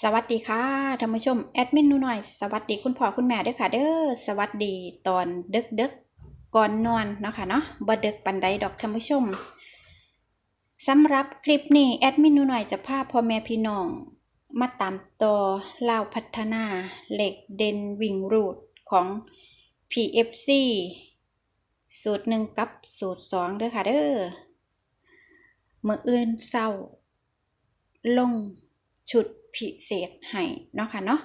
สวัสดีค่ะท่านผู้ชมแอดมินนูหน่อย สวัสดีคุณพ่อคุณแม่ด้วยค่ะ เด้อสวัสดีตอนดึกดึกก่อนนอนเนาะค่ะเนาะบ่ดึกปันใดดอกท่านผู้ชมสำหรับคลิปนี้แอดมินนูหน่อยจะพาพ่อแม่พี่น้อง มาตามต่อเล่าพัฒนาเหล็กเดนวิ่งรูดของ PFC สูตรหนึ่งกับสูตรสองด้อค่ะเด้อเมื่ออื่นเศร้า ลง ชุด พิเศษให้เนาะค่ะเนาะ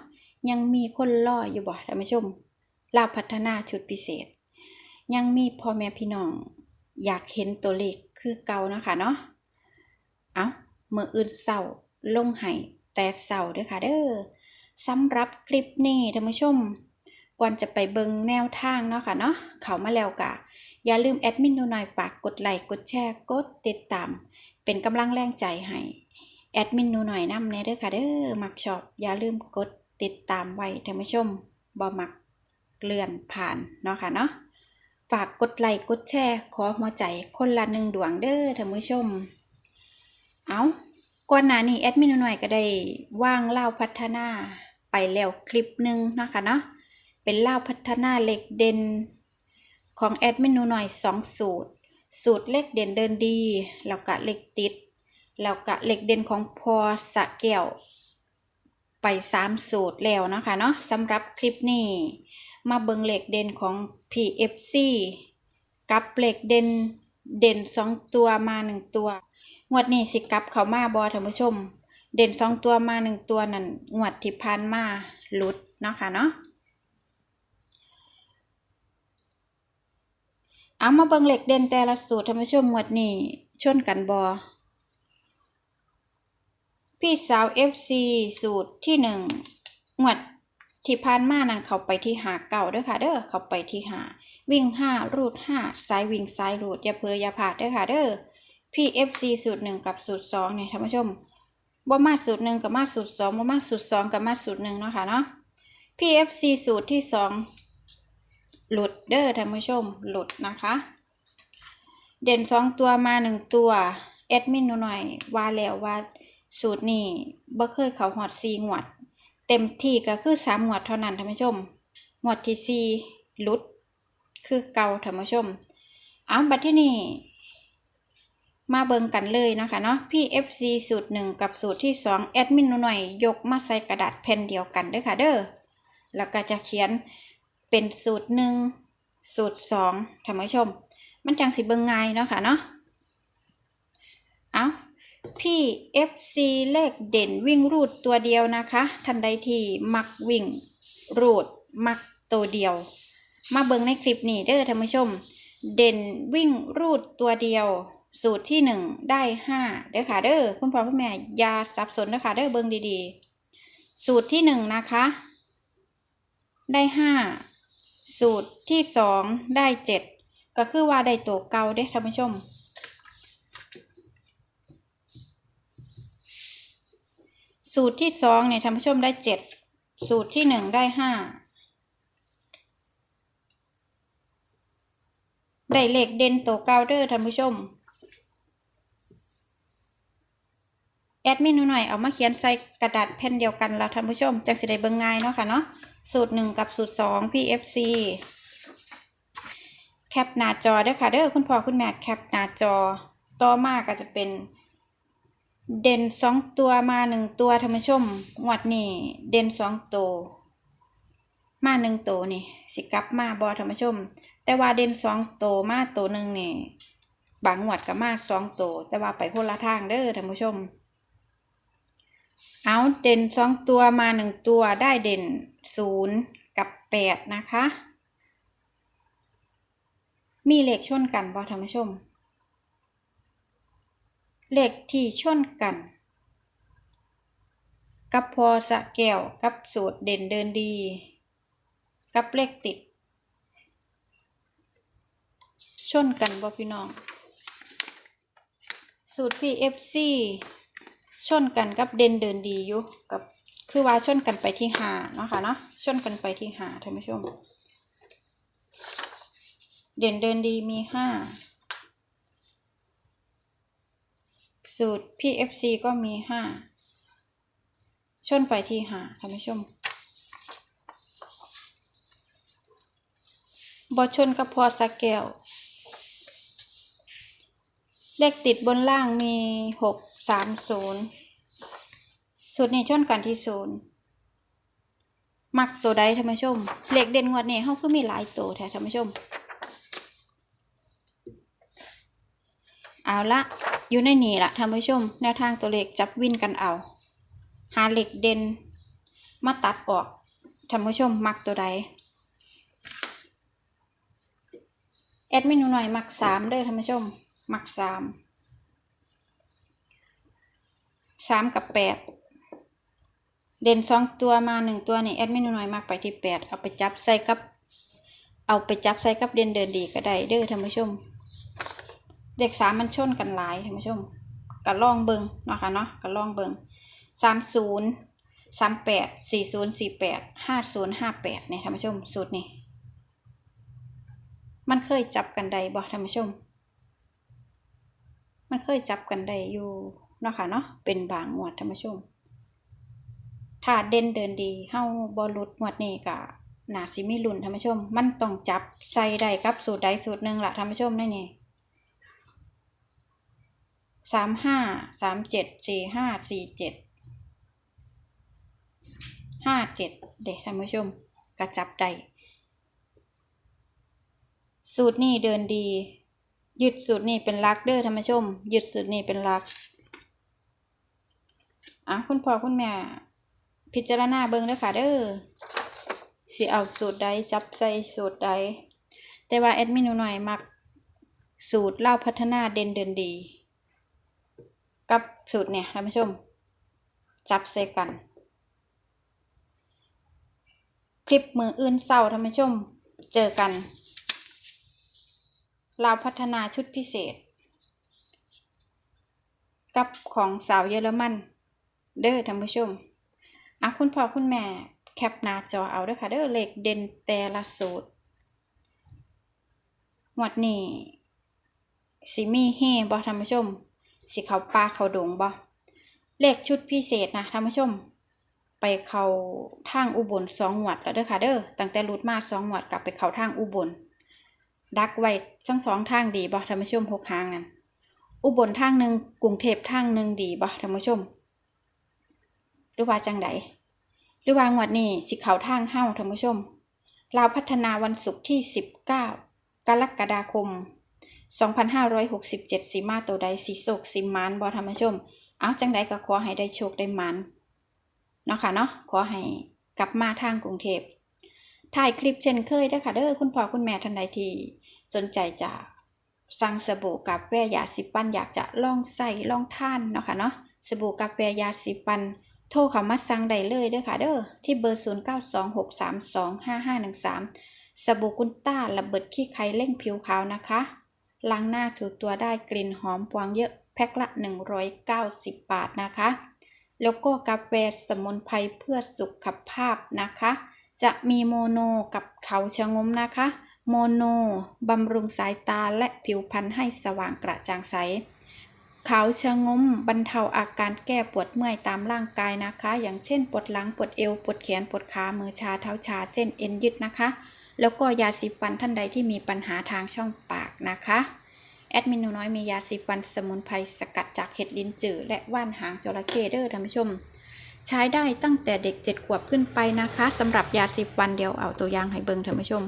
ยังมีคนรออยู่บ่ท่านผู้ชมลาพัฒนาชุดพิเศษ ยังมีพ่อแม่พี่น้อง อยากเห็นตัวเลขคือเก่าเนาะค่ะเนาะเอาเมื่ออื่นเศร้าลงให้แต่เศร้าด้อค่ะเด้อสำหรับคลิปนี้ท่านผู้ชมก่อนจะไปเบิงแนวทางเนาะค่ะเนาะเขามาแล้วกะอย่าลืมแอดมินดูหน่อยฝากกดไลค์กดแชร์กดติดตาม เป็นกำลังแรงใจให้ แอดมินหนูหน่อยนำแน่เด้อค่ะเด้อมักชอบอย่าลืมกดติดตามไว้ท่านผู้ชมบ่มักเลื่อนผ่านเนาะค่ะเนาะฝากกดไลค์กดแชร์ขอหัวใจคนละหนึ่งดวงเด้อท่านผู้ชม เอาก่อนหน้านี้แอดมินหนูหน่อยก็ได้ว่างเล่าพัฒนาไปแล้วคลิปหนึ่งเนาะค่ะเนาะเป็นเล่าพัฒนาเหล็กเด่นของแอดมินหนูหน่อยสองสูตร สูตรเลขเด่นเดินดีแล้วก็เลขติด แล้วก็เหล็กเด่นของพอสะแก้วไปสามสูตรแล้วนะคะเนาะสำหรับคลิปนี้มาเบิงเหล็กเด่นของ PFC กับเหล็กเด่นเด่นสองตัวมาหนึ่งตัวงวดนี้สิกับเขามาบอท่านผู้ชม เด่นสองตัวมาหนึ่งตัวนั่นงวดที่พันมาหลุดเนาะค่ะเนาะเอามาเบิงเหล็กเด่นแต่ละสูตรท่านผู้ชมงวดนี้ชนกันบอ พี่สาว FC สูตรที่หนึ่งงวดที่ผ่านมานั้นเขาไปที่หาเก่าเด้อค่ะ เด้อเขาไปที่หา วิ่งห้ารูดห้าสายวิ่งสายรูดอย่าเพลอย่าพลาดเด้อค่ะ เด้อพี่ FC สูตรหนึ่งกับสูตรสองเนี่ยท่านผู้ชมบ่มาสูตรหนึ่งกับมาสูตรสองบ่มาสูตรสองกับมาสูตรหนึ่งเนาะค่ะเนาะพี่ FC สูตรที่สองหลุดเด้อท่านผู้ชมหลุดนะคะ เด่นสองตัวมาหนึ่งตัวแอดมินหนูหน่อยว่าแล้วว่า สูตรนี้บ่เคยเขาหอดซีงวด เต็มที่ก็คือสามงวดเท่านั้นท่านผู้ชมงวดที่สี่ลุด คือเก่าท่านผู้ชมเอาบัดที่นี่มาเบิ่งกันเลยนะคะเนาะพี่ FC สูตรหนึ่งกับสูตรที่สองแอดมินหน่อยยกมาใส่กระดาษแผ่นเดียวกันด้อค่ะเด้อแล้วก็จะเขียนเป็นสูตรหนึ่งสูตรสองท่านผู้ชม มันจังสิเบิ่งง่ายเนาะค่ะเนาะเอา พี่ FC เลขเด่นวิ่งรูดตัวเดียวนะคะ ทันใดที่มักวิ่งรูดมักตัวเดียว มาเบิ่งในคลิปนี้เด้อท่านผู้ชม เด่นวิ่งรูดตัวเดียว สูตรที่หนึ่งได้ห้าเด้อค่ะเด้อคุณพ่อคุณแม่ยาสับสนเด้อค่ะเด้อเบิ่งดีๆ สูตรที่หนึ่งนะคะ ได้ห้าสูตรที่สองได้เจ็ดก็คือว่าได้ตัวเก่าเด้อท่านผู้ชม สูตรที่สองเนี่ยท่านผู้ชมได้เจ็ดสูตรที่หนึ่งได้ห้าได้เลขเด่นตัวเกาเด้อท่านผู้ชม แอดมินหน่อยเอามาเขียนใส่กระดาษแผ่นเดียวกันแล้วท่านผู้ชมจากสิได้เบิ่งง่ายเนาะค่ะเนาะสูตรหนึ่งกับสูตรสอง PFC แคปหน้าจอเด้อค่ะเด้อคุณพ่อคุณแม่แคปหน้าจอต่อมาก็จะเป็น เด่นสองตัวมาหนึ่งตัวท่านผู้ชมงวดนี้เด่นสองตัวมาหนึ่งตัวนี่สิกลับมาบอท่านผู้ชม แต่ว่าเด่นสองตัวมาตัวหนึ่งนี่บางงวดก็มาสองตัวแต่ว่าไปคนละทางเด้อท่านผู้ชม เอาเด่นสองตัวมาหนึ่งตัวได้เด่นศูนย์กับแปดนะคะ มีเลขชนกันบอท่านผู้ชม เลขที่ชนกัน กับพอสะแก้วกับสูตรเด่นเดินดี กับเลขติด ชนกันบ่พี่น้อง สูตร PFC ชนกันกับเด่นเดินดีอยู่กับคือว่าชนกันไปที่หาเนาะค่ะเนาะชนกันไปที่หาท่านผู้ชม เด่นเดินดีมีห้า สูตร PFC ก็มีห้าชนไปที่หาท่านผู้ชมบอชนกับพอสแก้วเลขติดบนล่างมีหกสามศูนย์สุดนี้ชนกันที่ศูนย์มักตัวใดท่านผู้ชม เลขเด่นงวดนี้เขาคือมีหลายตัวแท้ท่านผู้ชม เอาละอยู่ในนี่ละท่านผู้ชม แนวทางตัวเลขจับวินกันเอา หาเหล็กเด่นมาตัดออกท่านผู้ชมมักตัวใดแอดมินหนูหน่อยมักสามเด้อท่านผู้ชม มักสามสามกับแปดเด่นสองตัวมาหนึ่งตัวนี่แอดมินหนูหน่อยมักไปที่แปดเอาไปจับใส่กับ เอาไปจับใส่กับเด่นเดินดีก็ได้เด้อท่านผู้ชม เด็กสามมันชนกันหลายท่านผู้ชมกะล่องเบิงเนาะค่ะเนาะกะล่องเบิงสามศูนย์สามแปดสี่ศูนย์สี่แปดห้าศูนย์ห้าแปดเนี่ยท่านผู้ชมสูตรนี้ มันเคยจับกันได้บ่ท่านผู้ชม มันเคยจับกันได้อยู่เนาะค่ะเนาะเป็นบางงวดท่านผู้ชม ถ้าเด่นเดินดีเฮาบ่หลุดงวดนี้กะหนาสิมีลุ้นท่านผู้ชม มันต้องจับใส่ได้กับสูตรใดสูตรหนึ่งละท่านผู้ชมนี่นี่ สามห้าสามเจ็ดสี่ห้าสี่เจ็ดห้าเจ็ดเด็กท่านผู้ชมกระจับได้สูตรนี้เดินดี ยึดสูตรนี้เป็นลักเด้อท่านผู้ชม ยึดสูตรนี้เป็นลักอะคุณพ่อคุณแม่ พิจารณาเบิ่งเด้อค่ะเด้อสิเอาสูตรใดจับใส่สูตรใดแต่ว่าแอดมินหนูหน่อยมักสูตรเล่าพัฒนาเด่นเดินดี กับสูตรเนี่ยท่านผู้ชม จับใส่กัน คลิปมืออื่นเศร้าท่านผู้ชม เจอกันเราพัฒนาชุดพิเศษ กับของสาวเยอรมัน เด้อท่านผู้ชมอะคุณพ่อคุณแม่แคปหน้าจอเอาเด้อค่ะเด้อเลขเด่นแต่ละสูตรหมวดนี้สิมีเฮบ่ท่านผู้ชม สิเขาป่าเขาดงบ่เลขชุดพิเศษนะท่านผู้ชม ไปเขาทางอุบลสองหวดแล้วเด้อค่ะเด้อตั้งแต่รูดมาสองหวดกลับไปเขาทางอุบล ดักไว้ทั้งสองทางดีบ่ท่านผู้ชมหกทางนั่นอุบลทางหนึ่งกรุงเทพทางหนึ่งดีบ่ท่านผู้ชม หรือว่าจังใดหรือว่างวดนี้สิเขาทางเฮ้าท่านผู้ชมลาวพัฒนาวันศุกร์ที่ 19 กรกฎาคม 2567สีมาตัวใดสีโศกสีมานบอธรรมชม เอาจังใดก็ขอให้ได้โชคได้มันเนาะค่ะเนาะขอให้กลับมาทางกรุงเทพถ่ายคลิปเช่นเคยเด้อค่ะเด้อคุณพ่อคุณแม่ท่านใดทีสนใจจะสั่งสบู่กับแว่ยาสีฟันอยากจะลองใส่ลองท่านเนาะค่ะเนาะสบู่กับแว่ยาสีฟัน โทรเข้ามาสั่งได้เลยเด้อค่ะเด้อที่เบอร์ 0926325513 สบู่กุนต้าระเบิดขี้ไข่เร่งผิวขาวนะคะ ล้างหน้าถูตัวได้กลิ่นหอมพวงเยอะแพ็คละ 190 บาทนะคะ แล้วก็กาแฟสมุนไพรเพื่อสุขภาพนะคะ จะมีโมโนกับเขาชะงมนะคะ โมโนบำรุงสายตาและผิวพรรณให้สว่างกระจ่างใสขาวชะงมบรรเทาอาการแก้ปวดเมื่อยตามร่างกายนะคะ อย่างเช่นปวดหลังปวดเอวปวดแขนปวดขามือชาเท้าชาเส้นเอ็นยึดนะคะ แล้วก็ยาสีฟันท่านใดที่มีปัญหาทางช่องปากนะคะ แอดมินหนูน้อยมียาสีฟันสมุนไพรสกัดจากเห็ดลิ้นจือและว่านหางจระเข้เด้อท่านผู้ชม ใช้ได้ตั้งแต่เด็กเจ็ดขวบขึ้นไปนะคะสำหรับยาสีฟันเดียวเอาตัวอย่างให้เบิ่งท่านผู้ชม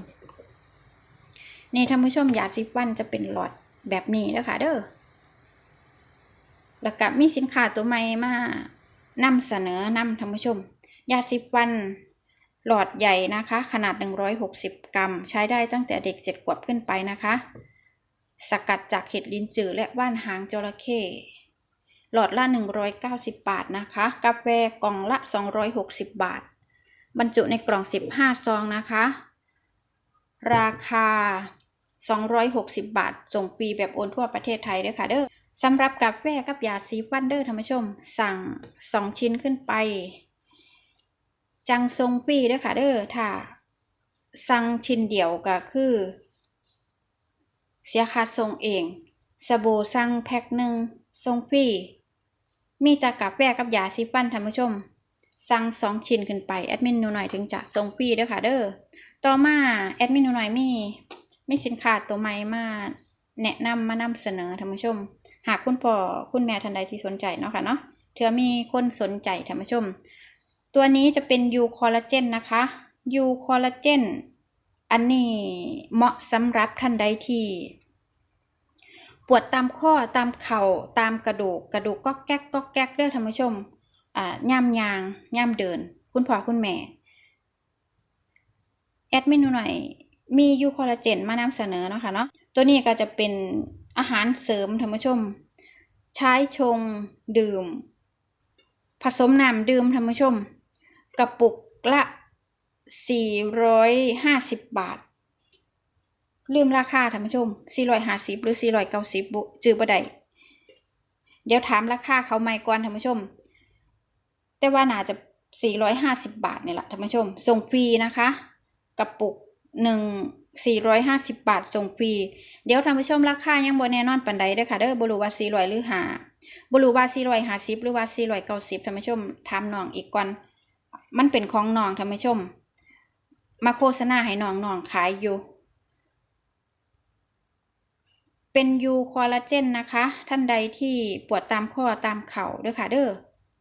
นี่ท่านผู้ชมยาสีฟันจะเป็นหลอดแบบนี้เด้อค่ะเด้อแล้วก็มีสินค้าตัวใหม่มานำเสนอนำท่านผู้ชม ยาสีฟัน หลอดใหญ่นะคะ ขนาด 160 กรัม ใช้ได้ตั้งแต่เด็ก 7 ขวบขึ้นไปนะคะ สกัดจากเห็ดลิ้นจือและว่านหางจระเข้หลอดละ 190 บาทนะคะ กาแฟกล่องละ 260 บาท บรรจุในกล่อง 15 ซองนะคะ ราคา 260 บาท ส่งฟรีแบบโอนทั่วประเทศไทยด้วยค่ะเด้อสำหรับกาแฟกับยาสีฟันเด้อท่านผู้ชม สั่ง 2 ชิ้นขึ้นไป จังทรงฟรีเด้อค่ะเด้อถ้าสั่งชิ้นเดียวก็คือ เสียค่าส่งเองสบู่สั่งแพ็คหนึ่งส่งฟรีมีต่กาแฟกับยาสีฟันท่านผู้ชม สั่งสองชิ้นขึ้นไปแอดมินหนูหน่อยถึงจะส่งฟรีเด้อค่ะเด้อต่อมาแอดมินหนูหน่อยมีมีสินค้าตัวใหม่มาแนะนำมานำเสนอท่านผู้ชม หากคุณพ่อคุณแม่ท่านใดที่สนใจเนาะค่ะเนาะเถื่อมีคนสนใจท่านผู้ชม ตัวนี้จะเป็นยูคอลลาเจนนะคะยูคอลลาเจนอันนี้เหมาะสำหรับท่านใดที่ปวดตามข้อตามเข่าตามกระดูกกระดูกก็แก๊กก็แก๊กเด้อท่านผู้ชมอ่าย่ำยางย่ำเดิน คุณพ่อคุณแม่ แอดมินูหน่อย มียูคอลลาเจนมานำเสนอเนาะค่ะเนาะตัวนี้ก็จะเป็นอาหารเสริมท่านผู้ชม ใช้ชงดื่ม ผสมน้ำดื่มท่านผู้ชม กระปุกละ 450 บาท ลืมราคาท่านผู้ชม 450 หรือ 490บุจือบ่ได้เดี๋ยวถามราคาเขาใหม่ก่อนท่านผู้ชม แต่ว่าน่าจะ 450 บาทนี่แหละท่านผู้ชม ส่งฟรีนะคะ กระปุกหนึ่ง450 บาท ส่งฟรี เดี๋ยวท่านผู้ชมราคายังบ่แน่นอนปานใดเด้อค่ะเด้อบ่รู้ว่า400หรือ5บ่รู้ว่า450หรือว่า490ท่านผู้ชมถามน้องอีกก่อน มันเป็นของน้องท่านผู้ชม มาโฆษณาให้น้องน้องขายอยู่ เป็นยูคอลลาเจนนะคะ ท่านใดที่ปวดตามข้อตามเข่าเด้อค่ะเด้อ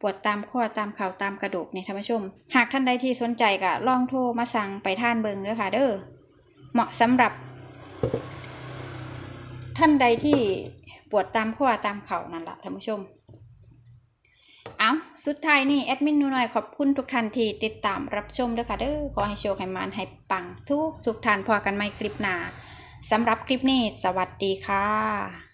ปวดตามข้อตามเข่าตามกระดูกเนี่ยท่านผู้ชม หากท่านใดที่สนใจก็ลองโทรมาสั่งไปท่านเบิงเด้อค่ะเด้อเหมาะสำหรับ ท่านใดที่ปวดตามข้อตามเข่านั่นแหละท่านผู้ชม เอาสุดท้ายนี่แอดมินนูหน่อยขอบคุณทุกท่านที่ติดตามรับชมด้วยค่ะเด้อขอให้โชคให้มานให้ปังทุกทุกท่านพอกันไหม่คลิปหน้าสำหรับคลิปนี้ สวัสดีค่ะ